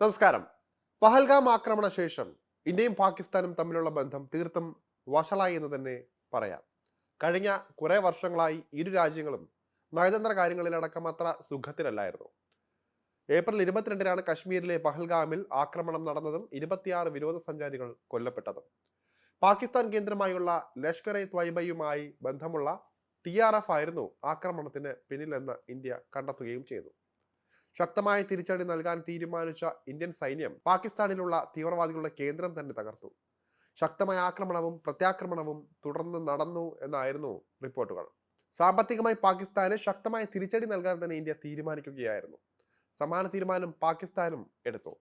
നമസ്കാരം. പഹൽഗാം ആക്രമണ ശേഷം ഇന്ത്യയും പാകിസ്ഥാനും തമ്മിലുള്ള ബന്ധം തീർത്തും വഷളായി എന്ന് തന്നെ പറയാം. കഴിഞ്ഞ കുറേ വർഷങ്ങളായി ഇരു രാജ്യങ്ങളും നയതന്ത്ര കാര്യങ്ങളിലടക്കം അത്ര സുഖത്തിലല്ലായിരുന്നു. ഏപ്രിൽ ഇരുപത്തിരണ്ടിനാണ് കശ്മീരിലെ പഹൽഗാമിൽ ആക്രമണം നടന്നതും ഇരുപത്തിയാറ് വിനോദസഞ്ചാരികൾ കൊല്ലപ്പെട്ടതും. പാകിസ്ഥാൻ കേന്ദ്രമായുള്ള ലഷ്കർ എ ത്വയ്ബയുമായി ബന്ധമുള്ള ടി ആർ എഫ് ആയിരുന്നു ആക്രമണത്തിന് പിന്നിലെന്ന് ഇന്ത്യ കണ്ടെത്തുകയും ചെയ്തു. ശക്തമായ തിരിച്ചടി നൽകാൻ തീരുമാനിച്ച ഇന്ത്യൻ സൈന്യം പാകിസ്ഥാനിലുള്ള തീവ്രവാദികളുടെ കേന്ദ്രം തന്നെ തകർത്തു. ശക്തമായ ആക്രമണവും പ്രത്യാക്രമണവും തുടർന്ന് നടന്നു എന്നായിരുന്നു റിപ്പോർട്ടുകൾ. സാമ്പത്തികമായി പാകിസ്ഥാന് ശക്തമായ തിരിച്ചടി നൽകാൻ തന്നെ ഇന്ത്യ തീരുമാനിക്കുകയായിരുന്നു. സമാന തീരുമാനം പാകിസ്ഥാനും എടുത്തു.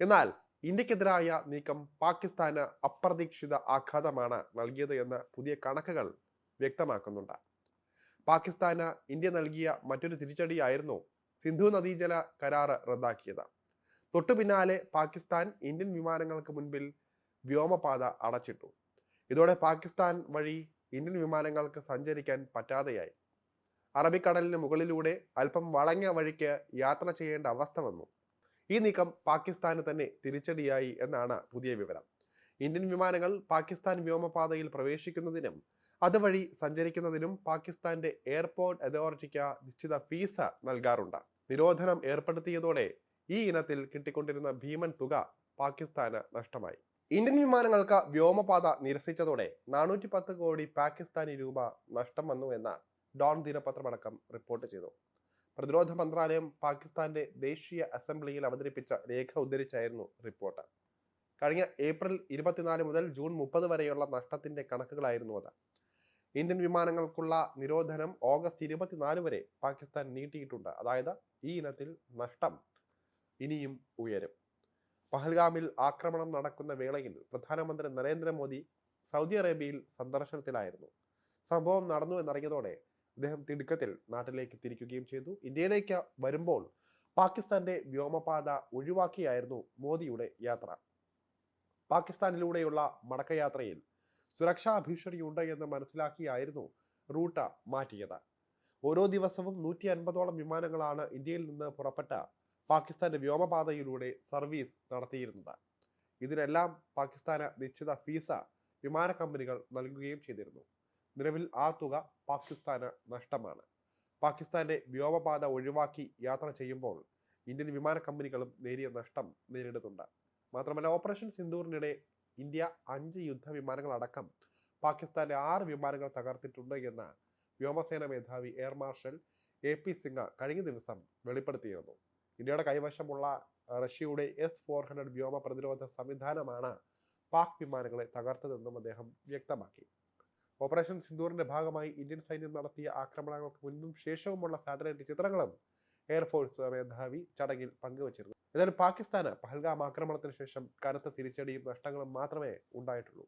എന്നാൽ ഇന്ത്യക്കെതിരായ നീക്കം പാകിസ്ഥാന് അപ്രതീക്ഷിത ആഘാതമാണ് നൽകിയത് എന്ന് പുതിയ കണക്കുകൾ വ്യക്തമാക്കുന്നുണ്ട്. പാകിസ്ഥാന് ഇന്ത്യ നൽകിയ മറ്റൊരു തിരിച്ചടിയായിരുന്നു സിന്ധു നദീജല കരാറ് റദ്ദാക്കിയത് തൊട്ടു പിന്നാലെ പാകിസ്ഥാൻ ഇന്ത്യൻ വിമാനങ്ങൾക്ക് മുൻപിൽ വ്യോമപാത അടച്ചിട്ടു. ഇതോടെ പാകിസ്ഥാൻ വഴി ഇന്ത്യൻ വിമാനങ്ങൾക്ക് സഞ്ചരിക്കാൻ പറ്റാതെയായി. അറബിക്കടലിന് മുകളിലൂടെ അല്പം വളഞ്ഞ വഴിക്ക് യാത്ര ചെയ്യേണ്ട അവസ്ഥ വന്നു. ഈ നീക്കം പാകിസ്ഥാന് തന്നെ തിരിച്ചടിയായി എന്നാണ് പുതിയ വിവരം. ഇന്ത്യൻ വിമാനങ്ങൾ പാകിസ്ഥാൻ വ്യോമപാതയിൽ പ്രവേശിക്കുന്നതിനും അതുവഴി സഞ്ചരിക്കുന്നതിനും പാകിസ്ഥാന്റെ എയർപോർട്ട് അതോറിറ്റിക്ക് നിശ്ചിത ഫീസ് നൽകാറുണ്ട്. നിരോധനം ഏർപ്പെടുത്തിയതോടെ ഈ ഇനത്തിൽ കിട്ടിക്കൊണ്ടിരുന്ന ഭീമൻ തുക പാകിസ്ഥാന് നഷ്ടമായി. ഇന്ത്യൻ വിമാനങ്ങൾക്ക് വ്യോമപാത നിരസിച്ചതോടെ നാനൂറ്റി പത്ത് കോടി പാകിസ്ഥാനി രൂപ നഷ്ടം വന്നു എന്ന് ഡോൺ ദിനപത്രമടക്കം റിപ്പോർട്ട് ചെയ്തു. പ്രതിരോധ മന്ത്രാലയം പാകിസ്ഥാന്റെ ദേശീയ അസംബ്ലിയിൽ അവതരിപ്പിച്ച രേഖ ഉദ്ധരിച്ചായിരുന്നു റിപ്പോർട്ട്. കഴിഞ്ഞ ഏപ്രിൽ ഇരുപത്തിനാല് മുതൽ ജൂൺ മുപ്പത് വരെയുള്ള നഷ്ടത്തിന്റെ കണക്കുകളായിരുന്നു അത്. ഇന്ത്യൻ വിമാനങ്ങൾക്കുള്ള നിരോധനം ഓഗസ്റ്റ് ഇരുപത്തിനാല് വരെ പാകിസ്ഥാൻ നീട്ടിയിട്ടുണ്ട്. അതായത് ഈ ഇനത്തിൽ നഷ്ടം ഇനിയും ഉയരും. പഹൽഗാമിൽ ആക്രമണം നടക്കുന്ന വേളയിൽ പ്രധാനമന്ത്രി നരേന്ദ്രമോദി സൗദി അറേബ്യയിൽ സന്ദർശനത്തിലായിരുന്നു. സംഭവം നടന്നു എന്നറിഞ്ഞതോടെ അദ്ദേഹം തിടുക്കത്തിൽ നാട്ടിലേക്ക് തിരിക്കുകയും ചെയ്തു. ഇന്ത്യയിലേക്ക് വരുമ്പോൾ പാകിസ്ഥാന്റെ വ്യോമപാത ഒഴിവാക്കിയായിരുന്നു മോദിയുടെ യാത്ര. പാകിസ്ഥാനിലൂടെയുള്ള മടക്കയാത്രയിൽ സുരക്ഷാ ഭീഷണിയുണ്ട് എന്ന് മനസ്സിലാക്കിയായിരുന്നു റൂട്ട് മാറ്റിയത്. ഓരോ ദിവസവും നൂറ്റി അൻപതോളം വിമാനങ്ങളാണ് ഇന്ത്യയിൽ നിന്ന് പുറപ്പെട്ട പാകിസ്ഥാന്റെ വ്യോമപാതയിലൂടെ സർവീസ് നടത്തിയിരുന്നത്. ഇതിനെല്ലാം പാകിസ്ഥാന് നിശ്ചിത ഫീസ വിമാന കമ്പനികൾ നൽകുകയും ചെയ്തിരുന്നു. നിലവിൽ ആ തുക പാകിസ്ഥാന് നഷ്ടമാണ്. പാകിസ്ഥാന്റെ വ്യോമപാത ഒഴിവാക്കി യാത്ര ചെയ്യുമ്പോൾ ഇന്ത്യൻ വിമാന കമ്പനികളും നേരിയ നഷ്ടം നേരിടുന്നുണ്ട്. മാത്രമല്ല ഓപ്പറേഷൻ സിന്ദൂറിനിടെ ഇന്ത്യ അഞ്ച് യുദ്ധവിമാനങ്ങൾ അടക്കം പാകിസ്ഥാന്റെ ആറ് വിമാനങ്ങൾ തകർത്തിട്ടുണ്ട് എന്ന് വ്യോമസേന മേധാവി air marshal A P Singh കഴിഞ്ഞ ദിവസം വെളിപ്പെടുത്തിയിരുന്നു. ഇന്ത്യയുടെ കൈവശമുള്ള റഷ്യയുടെ എസ് ഫോർ ഹൺഡ്രഡ് വ്യോമ പ്രതിരോധ സംവിധാനമാണ് പാക് വിമാനങ്ങളെ തകർത്തതെന്നും അദ്ദേഹം വ്യക്തമാക്കി. ഓപ്പറേഷൻ സിന്ദൂറിന്റെ ഭാഗമായി ഇന്ത്യൻ സൈന്യം നടത്തിയ ആക്രമണങ്ങൾക്ക് മുൻപും ശേഷവുമുള്ള സാറ്റലൈറ്റ് ചിത്രങ്ങളും എയർഫോഴ്സ് മേധാവി ചടങ്ങിൽ പങ്കുവച്ചിരുന്നു. എന്നാൽ പാകിസ്ഥാന് പഹൽഗാം ആക്രമണത്തിന് ശേഷം കനത്ത തിരിച്ചടിയും നഷ്ടങ്ങളും മാത്രമേ ഉണ്ടായിട്ടുള്ളൂ.